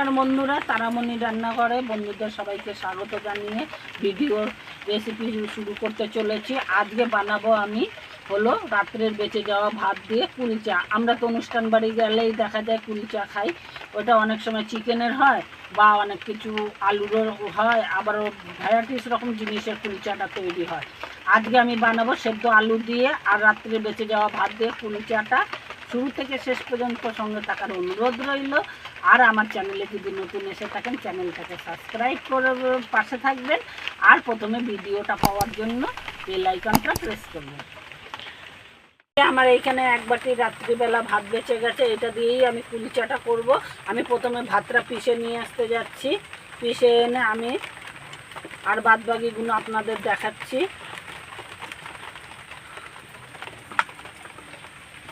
নমস্কার বন্ধুরা, তারামণি রান্নাঘরে বন্ধুদের সবাইকে স্বাগত জানিয়ে ভিডিও রেসিপি শুরু করতে চলেছি। আজকে বানাবো আমি হলো রাত্রের বেঁচে যাওয়া ভাত দিয়ে কুড়ি চা। আমরা তো অনুষ্ঠান বাড়ি গেলেই দেখা যায় কুড়ি চা খাই। ওটা অনেক সময় চিকেনের হয় বা অনেক কিছু আলুরও হয় আবার ভ্যারাইটিস রকম জিনিসের কুড়ি চাটা তৈরি হয়। আজকে আমি বানাবো সেদ্ধ আলু দিয়ে আর রাত্রে বেঁচে যাওয়া ভাত দিয়ে কুড়ি চাটা। শুরু থেকে শেষ পর্যন্ত সঙ্গে থাকার অনুরোধ রইল। আর আমার চ্যানেলে যদি নতুন এসে থাকেন, চ্যানেলটাকে সাবস্ক্রাইব করে পাশে থাকবেন। আর প্রথমে ভিডিওটা পাওয়ার জন্য বেল আইকনটা প্রেস করবেন। আমার এইখানে এক বাটি রাত্রিবেলা ভাত বেঁচে গেছে, এটা দিয়েই আমি কুলিচাটা করব। আমি প্রথমে ভাতটা পিষে নিয়ে আসতে যাচ্ছি। পিষে এনে আমি আর বাদ বাকিগুলো আপনাদের দেখাচ্ছি।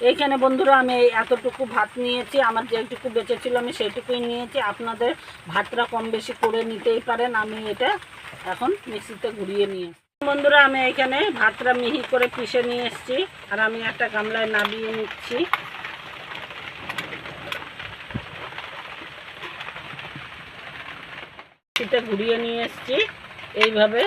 এইখানে বন্ধুরা আমি এতটুকু ভাত নিয়েছি, আমার যেটুকু বেঁচেছিল আমি সেইটুকুই নিয়েছি। আপনাদের ভাতটা কম বেশি করে নিতেই পারেন, আমি এটা এখন মিক্সিতে ঘুরিয়ে নিয়ে বন্ধুরা, আমি এখানে ভাতটা মিহি করে পিষে নিয়ে এসেছি, আর আমি একটা গামলায় নাবিয়ে নিচ্ছি। ঘুরিয়ে নিয়ে এসেছি, এইভাবে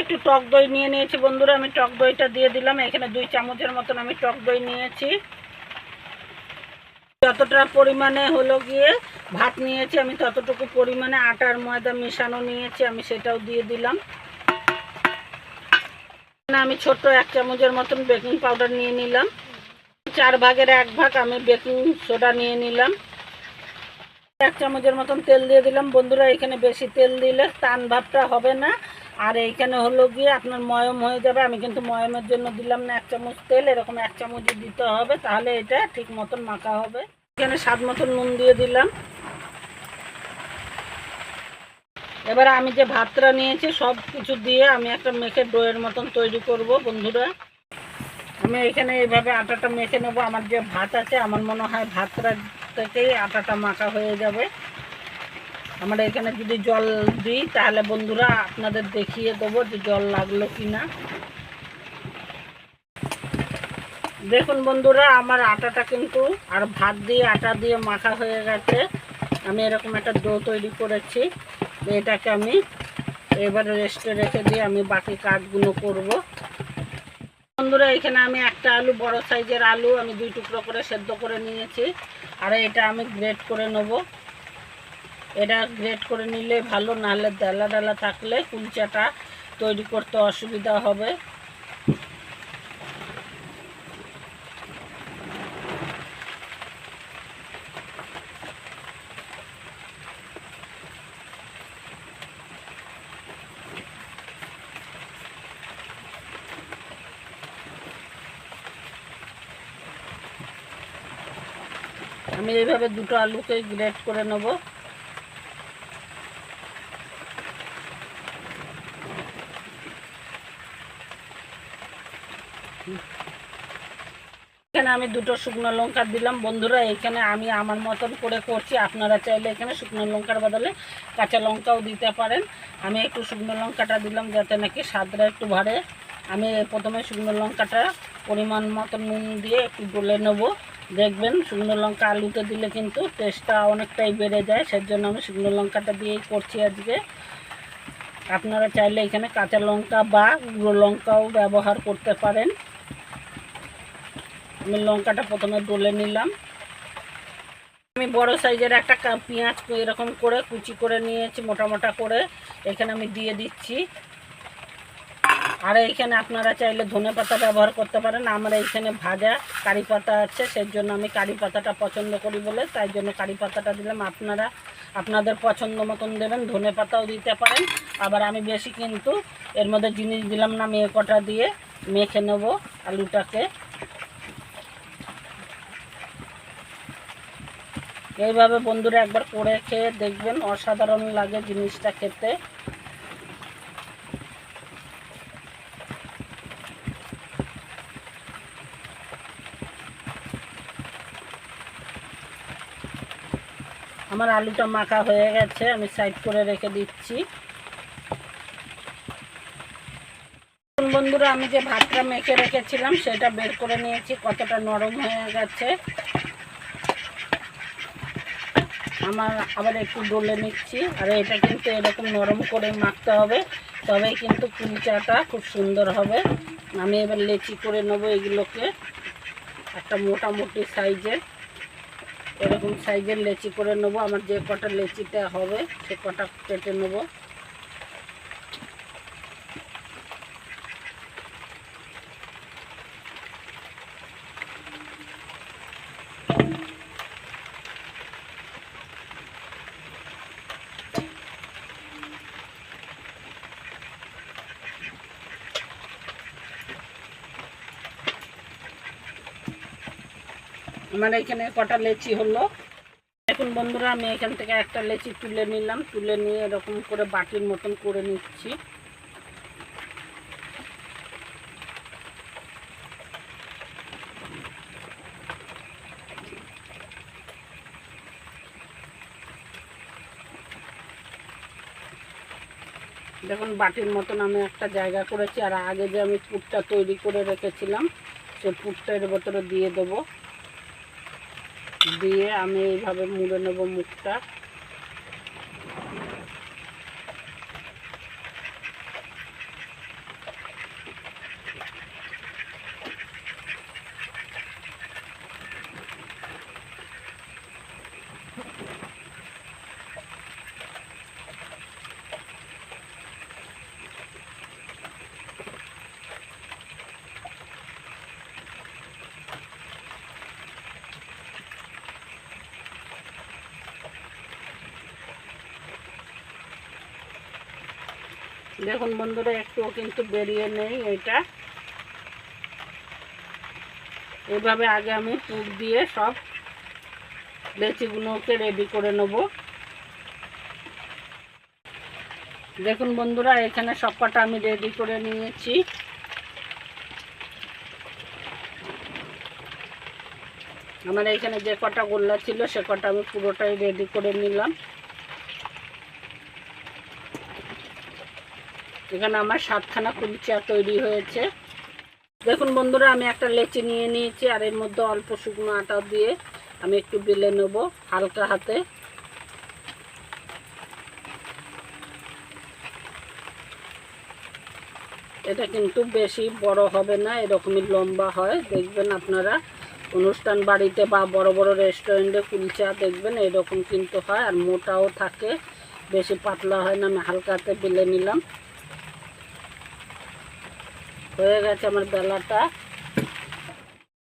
একটু টক দই নিয়ে নিয়েছি বন্ধুরা, আমি টক দইটা দিয়ে দিলাম। এখানে দুই চামচের মতন আমি টক দই নিয়েছি। যতটা পরিমাণে হলো গিয়ে ভাত নিয়েছি, আমি ততটুকু পরিমাণে আটার ময়দা মেশানো নিয়েছি, আমি সেটাও দিয়ে দিলাম। আমি ছোট্ট এক চামচের মতন বেকিং পাউডার নিয়ে নিলাম। চার ভাগের এক ভাগ আমি বেকিং সোডা নিয়ে নিলাম। এক চামচের মতন তেল দিয়ে দিলাম। বন্ধুরা, এখানে বেশি তেল দিলে টান ভাবটা হবে না। আর এইখানে হলো গিয়ে আপনার ময়ম হয়ে যাবে। আমি কিন্তু ময়মের জন্য দিলাম না, এক চামচ তেল, এরকম এক চামচই দিতে হবে, তাহলে এটা ঠিক মতন মাখা হবে। এখানে স্বাদ মতন নুন দিয়ে দিলাম। এবার আমি যে ভাতটা নিয়েছি, সব কিছু দিয়ে আমি একটা মেখে ডোয়ের মতন তৈরি করব, বন্ধুরা। আমি এখানে এইভাবে আটাটা মেখে নেব। আমার যে ভাত আছে, আমার মনে হয় ভাতটা থেকেই আটাটা মাখা হয়ে যাবে। আমরা এখানে যদি জল দিই, তাহলে বন্ধুরা আপনাদের দেখিয়ে দেবো যে জল লাগল কি না দেখুন বন্ধুরা, আমার আটাটা কিন্তু, আর ভাত দিয়ে, আটা দিয়ে মাখা হয়ে গেছে। আমি এরকম একটা ডো তৈরি করেছি এটাকে আমি এবার রেস্টে রেখে দিয়ে আমি বাকি কাজগুলো করব। বন্ধুরা, এখানে আমি একটা আলু, বড় সাইজের আলু, আমি দুই টুকরো করে সেদ্ধ করে নিয়েছি, আর এটা আমি গ্রেট করে নেব। এটা গ্রেট করে নিলে ভালো নাহলে ডালা ডালা থাকলে কুলচাটা তৈরি করতে অসুবিধা হবে। আমি এইভাবে দুটো আলুকে গ্রেট করে নেব। এখানে আমি দুটো শুকনো লঙ্কা দিলাম। বন্ধুরা, এখানে আমি আমার মতন করে করছি। আপনারা চাইলে এখানে শুকনো লঙ্কার বদলে কাঁচা লঙ্কাও দিতে পারেন। আমি একটু শুকনো লঙ্কাটা দিলাম যাতে নাকি স্বাদটা একটু বাড়ে। আমি প্রথমে শুকনো লঙ্কাটা পরিমাণ মতো নুন দিয়ে একটু ডলে নেব। দেখবেন, শুকনো লঙ্কা আলুতে দিলে কিন্তু টেস্টটা অনেকটাই বেড়ে যায়। সেই জন্য আমি শুকনো লঙ্কাটা দিয়েই করছি আজকে। আপনারা চাইলে এখানে কাঁচা লঙ্কা বা গুঁড়ো লঙ্কাও ব্যবহার করতে পারেন। আমি লঙ্কাটা প্রথমে ডলে নিলাম। আমি বড় সাইজের একটা পেঁয়াজ এরকম করে কুচি করে নিয়েছি, মোটা করে। এখানে আমি দিয়ে দিচ্ছি। আর এইখানে আপনারা চাইলে ধনে পাতা ব্যবহার করতে পারেন। আমার এইখানে ভাজা কারি পাতা আছে সেই জন্য আমি কারি পাতাটা পছন্দ করি বলে, তাই জন্য কারি পাতাটা দিলাম। আপনারা আপনাদের পছন্দ মতন দেবেন, ধনে পাতাও দিতে পারেন। আবার আমি বেশি কিন্তু এর মধ্যে জিনিস দিলাম না, মেয়ে কটা দিয়ে, মেখে নেব আলুটাকে। এইভাবে বন্ধুরা একবার করে খেয়ে দেখবেন, অসাধারণ লাগে জিনিসটা খেতে। আমার আলুটা মাখা হয়ে গেছে, আমি সাইড করে রেখে দিচ্ছি। বন্ধুরা, আমি যে ভাতটা মেখে রেখেছিলাম, সেটা বের করে নিয়েছি, কতটা নরম হয়ে গেছে। আমার, আবার একটু ডলে নিচ্ছি। আর এটা কিন্তু এরকম নরম করে মাখতে হবে, তবেই কিন্তু কুলচাটা খুব সুন্দর হবে। আমি এবার লেচি করে নেব এগুলোকে। একটা মোটামুটি সাইজের এরকম সাইজের লেচি করে নেব। আমার যে কটা লেচিটা হবে, সে কটা কেটে নেব। আমার এখানে কটা লেচি হলো। এখন বন্ধুরা, আমি এখান থেকে একটা লেচি তুলে নিলাম। তুলে নিয়ে এরকম করে বাটির মতন করে নিচ্ছি। দেখুন, বাটির মতন আমি একটা জায়গা করেছি, আর আগে যে আমি পুরটা তৈরি করে রেখেছিলাম, সে পুরটা এর ভেতরে দিয়ে দেবো। দিয়ে আমি এইভাবে মুড়ে নেব মুখটা। দেখুন বন্ধুরা, একটুও কিন্তু বেরিয়ে নেই এটা। এভাবে আগে আমি পুর দিয়ে সব লেচিগুলোকে রেডি করে নেব। দেখুন বন্ধুরা, এখানে সব কটা আমি রেডি করে নিয়েছি। আমার এখানে যে কটা গোল্লা ছিল, সে কটা আমি পুরোটাই রেডি করে নিলাম। এখানে আমার সাতখানা কুলচা তৈরি হয়েছে। দেখুন বন্ধুরা, আমি একটা লেচি নিয়ে নিয়েছি আর এর মধ্যে অল্প শুকনো আটা দিয়ে আমি একটু বেলে নেব হালকা হাতে। এটা কিন্তু বেশি বড় হবে না, এরকমই লম্বা হয়। দেখবেন আপনারা অনুষ্ঠান বাড়িতে বা বড় বড় রেস্টুরেন্টে কুলচা দেখবেন, এরকম কিন্তু হয় আর মোটাও থাকে, বেশি পাতলা হয় না। আমি হালকা হাতে বেলে নিলাম। হয়ে গেছে আমার বেলাটা।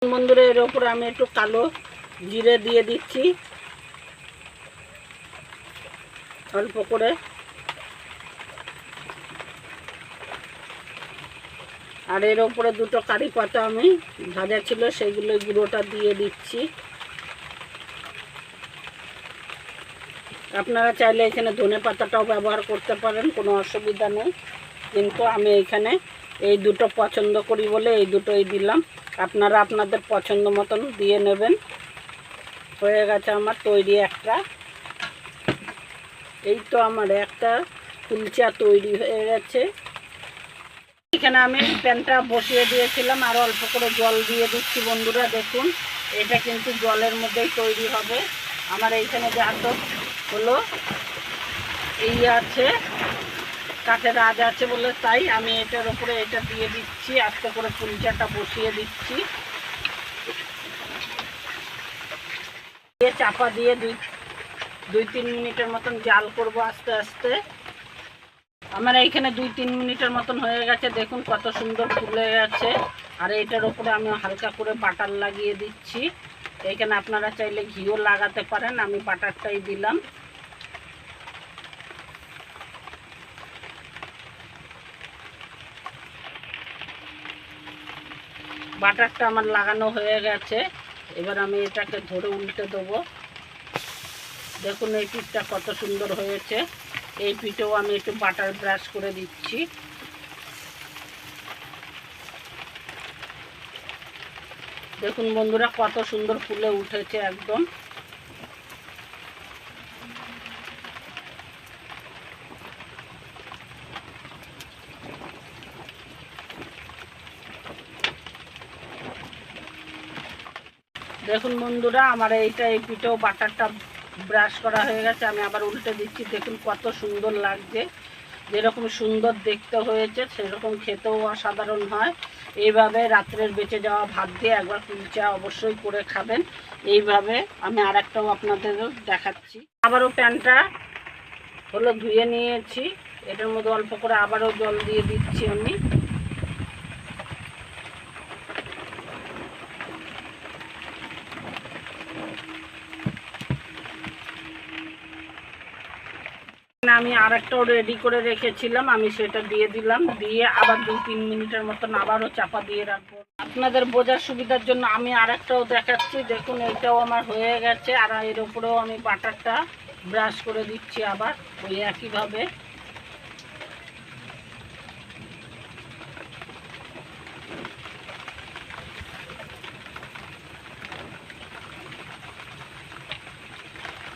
বন্ধুরা এর উপরে আমি একটু কালো জিরে দিয়ে দিচ্ছি। অল্প করে। আর এর উপরে দুটো কারি পাতা আমি ভাজা ছিল, সেগুলো গুঁড়োটা দিয়ে দিচ্ছি। আপনারা চাইলে এখানে ধনে পাতাটাও ব্যবহার করতে পারেন, কোনো অসুবিধা নেই। কিন্তু আমি এখানে এই দুটো পছন্দ করি বলে এই দুটোই দিলাম। আপনারা আপনাদের পছন্দ মতন দিয়ে নেবেন। হয়ে গেছে আমার তৈরি একটা। এই তো আমার একটা কুলচা তৈরি হয়ে গেছে। এখানে আমি প্যানটা বসিয়ে দিয়েছিলাম আর অল্প করে জল দিয়ে দিচ্ছি বন্ধুরা, দেখুন। এটা কিন্তু জলের মধ্যেই তৈরি হবে। আমার এইখানে যে আটক হলো, এই আছে। কাঠের আজ আছে বলে তাই আমি এটার উপরে এটা দিয়ে দিচ্ছি, আস্তে করে কুলচাটা বসিয়ে দিচ্ছি। দিয়ে চাপা দিয়ে দুই দুই তিন মিনিটের মতন জাল করব আস্তে আস্তে। আমার এইখানে দুই তিন মিনিটের মতন হয়ে গেছে, দেখুন কত সুন্দর ফুলে গেছে। আর এইটার উপরে আমি হালকা করে বাটার লাগিয়ে দিচ্ছি। এইখানে আপনারা চাইলে ঘিও লাগাতে পারেন, আমি বাটারটাই দিলাম। বাটারটা আমার লাগানো হয়ে গেছে। এবার আমি এটাকে ধরে উল্টে দেবো। দেখুন এই পিঠটা কত সুন্দর হয়েছে। এই পিঠেও আমি একটু বাটার ব্রাশ করে দিচ্ছি। দেখুন বন্ধুরা, কত সুন্দর ফুলে উঠেছে একদম। দেখুন বন্ধুরা, আমার এইটা এই পিঠেও বাটারটা ব্রাশ করা হয়ে গেছে। আমি আবার উল্টে দিচ্ছি। দেখুন কত সুন্দর লাগছে। যেরকম সুন্দর দেখতে হয়েছে, সেরকম খেতেও অসাধারণ হয়। এইভাবে রাত্রের বেঁচে যাওয়া ভাত দিয়ে একবার কুলচা অবশ্যই করে খাবেন। এইভাবে আমি আর একটাও আপনাদেরও দেখাচ্ছি। আবারও প্যানটা হলো ধুয়ে নিয়েছি। এটার মধ্যে অল্প করে আবারও জল দিয়ে দিচ্ছি আমি না, আমি আর একটাও রেডি করে রেখেছিলাম, আমি সেটা দিয়ে দিলাম। দিয়ে আবার দু তিন মিনিটের মতন আবারও চাপা দিয়ে রাখব। আপনাদের বোঝার সুবিধার জন্য আমি আর একটাও দেখাচ্ছি। দেখুন, এইটাও আমার হয়ে গেছে। আর এর উপরেও আমি বাটারটা ব্রাশ করে দিচ্ছি আবার, ওই একইভাবে।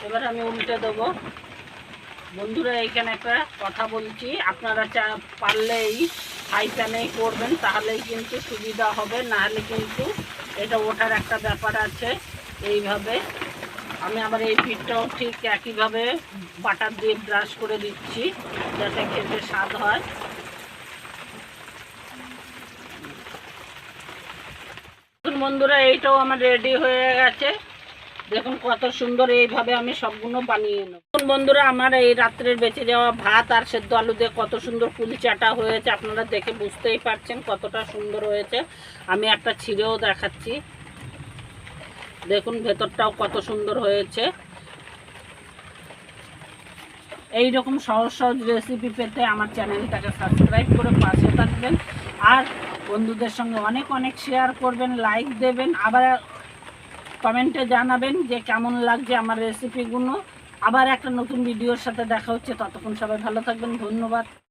এবার আমি উল্টে দেবো। বন্ধুরা এইখানে একটা কথা বলছি। আপনারা চা পারলে এই হাই প্যানেই করবেন, তাহলেই কিন্তু সুবিধা হবে। নাহলে কিন্তু এটা ওঠার একটা ব্যাপার আছে এইভাবে। আমি আবার এই পিঠটাও ঠিক একইভাবে বাটার দিয়ে ব্রাশ করে দিচ্ছি, যাতে খেতে স্বাদ হয়। বন্ধুরা, এইটাও আমার রেডি হয়ে গেছে। দেখুন কত সুন্দর এইভাবে আমি সবগুলো বানিয়ে নেব। দেখুন বন্ধুরা, আমার এই রাত্রের বেঁচে যাওয়া ভাত আর সেদ্ধ আলু দিয়ে কত সুন্দর কুলচাটা হয়েছে, আপনারা দেখে বুঝতেই পারছেন কতটা সুন্দর হয়েছে। আমি একটা ছিঁড়েও দেখাচ্ছি। দেখুন ভেতরটাও কত সুন্দর হয়েছে। এই রকম সহজ সহজ রেসিপি পেতে আমার চ্যানেলটাকে সাবস্ক্রাইব করে পাশে থাকবেন। আর বন্ধুদের সঙ্গে অনেক অনেক শেয়ার করবেন লাইক দেবেন, আবার কমেন্টে জানাবেন যে কেমন লাগছে আমার রেসিপিগুলো আবার একটা নতুন ভিডিওর সাথে দেখা হচ্ছে। ততক্ষণ সবাই ভালো থাকবেন। ধন্যবাদ।